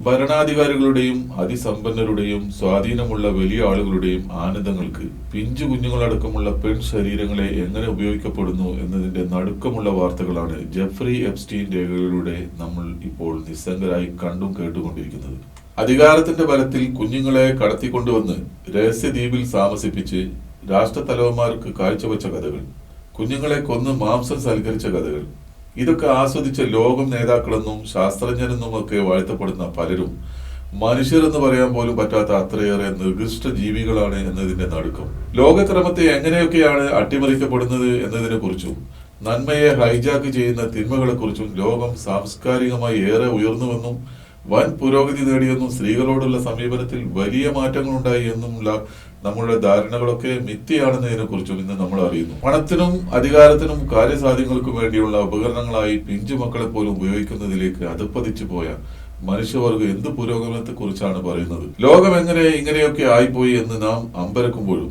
ഭരണാധികാരികളുടെയും അതിസമ്പന്നരുടെയും സ്വാധീനമുള്ള വലിയ ആളുകളുടെയും ആനന്ദങ്ങൾക്ക് പിഞ്ചു കുഞ്ഞുങ്ങളടക്കമുള്ള പെൺ ശരീരങ്ങളെ എങ്ങനെ ഉപയോഗിക്കപ്പെടുന്നു എന്നതിന്റെ നടുക്കമുള്ള വാർത്തകളാണ് ജെഫ്രി എപ്സ്റ്റീൻ രേഖകളിലൂടെ നമ്മൾ ഇപ്പോൾ നിസ്സംഗരായി കണ്ടും കേട്ടുകൊണ്ടിരിക്കുന്നത്. അധികാരത്തിന്റെ ബലത്തിൽ കുഞ്ഞുങ്ങളെ കടത്തിക്കൊണ്ടുവന്ന് രഹസ്യദ്വീപിൽ താമസിപ്പിച്ച് രാഷ്ട്രതലവന്മാർക്ക് കാഴ്ചവെച്ച കഥകൾ കുഞ്ഞുങ്ങളെ കൊന്ന് മാംസം സൽക്കരിച്ച കഥകൾ ഇതൊക്കെ ആസ്വദിച്ച ലോകം നേതാക്കളെന്നും ശാസ്ത്രജ്ഞരെന്നും ഒക്കെ വാഴ്ത്തപ്പെടുന്ന പലരും മനുഷ്യരെന്ന് പറയാൻ പോലും പറ്റാത്ത അത്രയേറെ നിർദിഷ്ട ജീവികളാണ് എന്നതിന്റെ നടുക്കം. ലോകക്രമത്തെ എങ്ങനെയൊക്കെയാണ് അട്ടിമറിക്കപ്പെടുന്നത് എന്നതിനെ കുറിച്ചും നന്മയെ ഹൈജാക്ക് ചെയ്യുന്ന തിന്മകളെ കുറിച്ചും ലോകം സാംസ്കാരികമായി ഏറെ ഉയർന്നുവെന്നും വൻ പുരോഗതി നേടിയെന്നും സ്ത്രീകളോടുള്ള സമീപനത്തിൽ വലിയ മാറ്റങ്ങളുണ്ടായി എന്നുമുള്ള നമ്മളുടെ ധാരണകളൊക്കെ മിഥ്യയാണെന്നതിനെ കുറിച്ചും ഇന്ന് നമ്മൾ അറിയുന്നു. പണത്തിനും അധികാരത്തിനും കാര്യസാധ്യങ്ങൾക്കും വേണ്ടിയുള്ള ഉപകരണങ്ങളായി പിഞ്ചു മക്കളെ പോലും ഉപയോഗിക്കുന്നതിലേക്ക് അതിപ്പതിച്ചു പോയ മനുഷ്യവർഗം എന്ത് പുരോഗമനത്തെ കുറിച്ചാണ് പറയുന്നത്? ലോകം എങ്ങനെ ഇങ്ങനെയൊക്കെ ആയിപ്പോയി എന്ന് നാം അമ്പരക്കുമ്പോഴും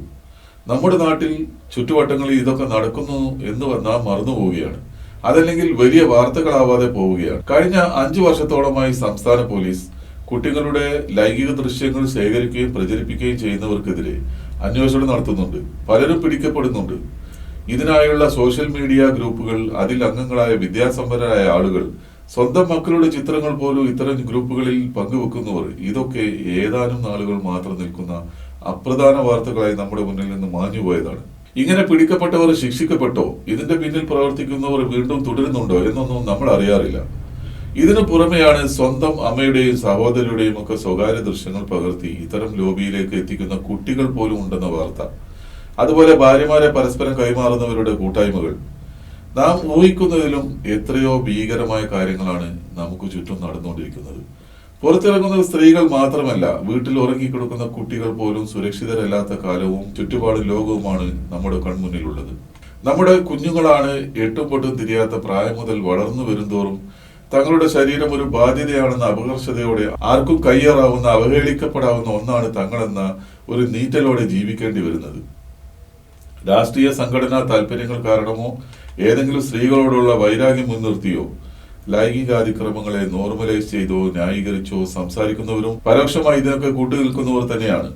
നമ്മുടെ നാട്ടിൽ ചുറ്റുവട്ടങ്ങളിൽ ഇതൊക്കെ നടക്കുന്നു എന്ന് നാം മറന്നു പോവുകയാണ് അതല്ലെങ്കിൽ വലിയ വാർത്തകളാവാതെ പോവുകയാണ്. കഴിഞ്ഞ അഞ്ചു വർഷത്തോളമായി സംസ്ഥാന പോലീസ് കുട്ടികളുടെ ലൈംഗിക ദൃശ്യങ്ങൾ ശേഖരിക്കുകയും പ്രചരിപ്പിക്കുകയും ചെയ്യുന്നവർക്കെതിരെ അന്വേഷണം നടത്തുന്നുണ്ട്. പലരും പിടിക്കപ്പെടുന്നുണ്ട്. ഇതിനായുള്ള സോഷ്യൽ മീഡിയ ഗ്രൂപ്പുകൾ അതിൽ അംഗങ്ങളായ വിദ്യാസമ്പന്നരായ ആളുകൾ സ്വന്തം മക്കളുടെ ചിത്രങ്ങൾ പോലും ഇത്തരം ഗ്രൂപ്പുകളിൽ പങ്കുവെക്കുന്നവർ. ഇതൊക്കെ ഏതാനും നാളുകൾ മാത്രം നിൽക്കുന്ന അപ്രധാന വാർത്തകളായി നമ്മുടെ മുന്നിൽ നിന്ന് മാഞ്ഞുപോയതാണ് ഇങ്ങനെ പിടിക്കപ്പെട്ടവർ ശിക്ഷിക്കപ്പെട്ടോ? ഇതിന്റെ പിന്നിൽ പ്രവർത്തിക്കുന്നവർ വീണ്ടും തുടരുന്നുണ്ടോ എന്നൊന്നും നമ്മൾ അറിയാറില്ല. ഇതിനു പുറമെയാണ് സ്വന്തം അമ്മയുടെയും സഹോദരിയുടെയും ഒക്കെ സ്വകാര്യ ദൃശ്യങ്ങൾ പകർത്തി ഇത്തരം ലോബിയിലേക്ക് എത്തിക്കുന്ന കുട്ടികൾ പോലും ഉണ്ടെന്ന വാർത്ത. അതുപോലെ ഭാര്യമാരെ പരസ്പരം കൈമാറുന്നവരുടെ കൂട്ടായ്മകൾ. നാം ഊഹിക്കുന്നതിലും എത്രയോ ഭീകരമായ കാര്യങ്ങളാണ് നമുക്ക് ചുറ്റും നടന്നുകൊണ്ടിരിക്കുന്നത്. പുറത്തിറങ്ങുന്ന സ്ത്രീകൾ മാത്രമല്ല വീട്ടിൽ ഉറങ്ങിക്കിടക്കുന്ന കുട്ടികൾ പോലും സുരക്ഷിതരല്ലാത്ത കാലവും ചുറ്റുപാടും ലോകവുമാണ് നമ്മുടെ കൺമുന്നിലുള്ളത്. നമ്മുടെ കുഞ്ഞുങ്ങളാണ് എട്ടും പൊട്ടും തിരിയാത്ത പ്രായം മുതൽ വളർന്നു വരുന്തോറും തങ്ങളുടെ ശരീരം ഒരു ബാധ്യതയാണെന്ന അപകർഷതയോടെ ആർക്കും കയ്യേറാവുന്ന അവഹേളിക്കപ്പെടാവുന്ന ഒന്നാണ് തങ്ങളെന്ന ഒരു നീറ്റലോടെ ജീവിക്കേണ്ടി വരുന്നത്. രാഷ്ട്രീയ സംഘടനാ താല്പര്യങ്ങൾ കാരണമോ ഏതെങ്കിലും സ്ത്രീകളോടുള്ള വൈരാഗ്യം മുൻനിർത്തിയോ ലൈംഗികാതിക്രമങ്ങളെ നോർമലൈസ് ചെയ്തോ ന്യായീകരിച്ചോ സംസാരിക്കുന്നവരും പരോക്ഷമായി ഇതിനൊക്കെ കൂട്ടുനിൽക്കുന്നവർ തന്നെയാണ്.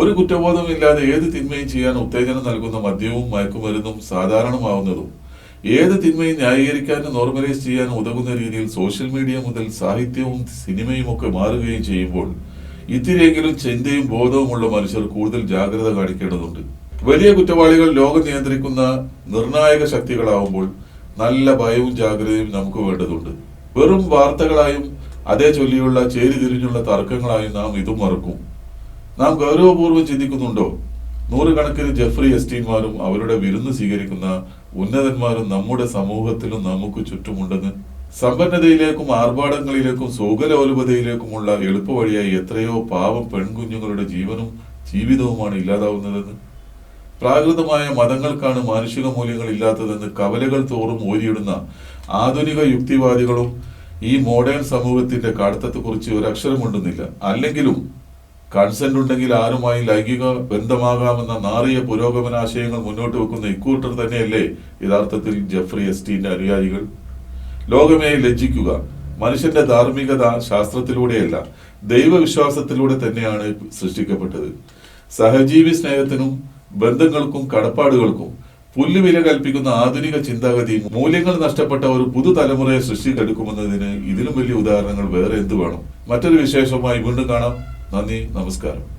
ഒരു കുറ്റബോധമില്ലാതെ ഏത് തിന്മയും ചെയ്യാൻ ഉത്തേജനം നൽകുന്ന മദ്യവും മയക്കുമരുന്നും സാധാരണമാവുന്നതും ഏത് തിന്മയും ന്യായീകരിക്കാനും നോർമലൈസ് ചെയ്യാനും ഉതകുന്ന രീതിയിൽ സോഷ്യൽ മീഡിയ മുതൽ സാഹിത്യവും സിനിമയും ഒക്കെ മാറുകയും ചെയ്യുമ്പോൾ ഇത്തിരിയെങ്കിലും ചിന്തയും ബോധവുമുള്ള മനുഷ്യർ കൂടുതൽ ജാഗ്രത കാണിക്കേണ്ടതുണ്ട്. വലിയ കുറ്റവാളികൾ ലോകം നിയന്ത്രിക്കുന്ന നിർണായക ശക്തികളാവുമ്പോൾ നല്ല ഭയവും ജാഗ്രതയും നമുക്ക് വേണ്ടതുണ്ട്. വെറും വാർത്തകളായും അതേ ചൊല്ലിയുള്ള ചേരി തിരിഞ്ഞുള്ള തർക്കങ്ങളായും നാം ഇതും മറക്കും. നാം ഗൗരവപൂർവം ചിന്തിക്കുന്നുണ്ടോ? നൂറുകണക്കിന് ജെഫ്രി എസ്റ്റീൻമാരും അവരുടെ വിരുന്ന് സ്വീകരിക്കുന്ന ഉന്നതന്മാരും നമ്മുടെ സമൂഹത്തിലും നമുക്ക് ചുറ്റുമുണ്ടെന്ന്. സമ്പന്നതയിലേക്കും ആർഭാടങ്ങളിലേക്കും സുഖലോലുപതയിലേക്കുമുള്ള എളുപ്പവഴിയായി എത്രയോ പാവം പെൺകുഞ്ഞുങ്ങളുടെ ജീവനും ജീവിതവുമാണ് ഇല്ലാതാവുന്നതെന്ന്. പ്രാകൃതമായ മതങ്ങൾക്കാണ് മാനുഷിക മൂല്യങ്ങൾ ഇല്ലാത്തതെന്ന് കവലകൾ തോറും ഓരിയിടുന്ന ആധുനിക യുക്തിവാദികളും ഈ മോഡേൺ സമൂഹത്തിന്റെ കാടത്തത്തെക്കുറിച്ച് ഒരക്ഷരമുണ്ടെന്നില്ല. അല്ലെങ്കിലും കൺസെന്റ് ഉണ്ടെങ്കിൽ ആരുമായി ലൈംഗിക ബന്ധമാകാമെന്ന നാറിയ പുരോഗമനാശയങ്ങൾ മുന്നോട്ട് വെക്കുന്ന ഇക്കൂട്ടർ തന്നെയല്ലേ യഥാർത്ഥത്തിൽ ജെഫ്രി എസ്റ്റീന്റെ അനുയായികൾ? ലോകമേ ലജ്ജിക്കുക. മനുഷ്യന്റെ ധാർമ്മികത ശാസ്ത്രത്തിലൂടെയല്ല ദൈവവിശ്വാസത്തിലൂടെ തന്നെയാണ് സൃഷ്ടിക്കപ്പെട്ടത്. സഹജീവി സ്നേഹത്തിനും ബന്ധങ്ങൾക്കും കടപ്പാടുകൾക്കും പുല്ലുവില കൽപ്പിക്കുന്ന ആധുനിക ചിന്താഗതി മൂല്യങ്ങൾ നഷ്ടപ്പെട്ട ഒരു പുതുതലമുറയെ സൃഷ്ടിച്ചെടുക്കുമെന്നതിന് ഇതിലും വലിയ ഉദാഹരണങ്ങൾ വേറെ എന്തു വേണം? മറ്റൊരു വിശേഷമായി വീണ്ടും കാണാം. നന്ദി നമസ്കാരം.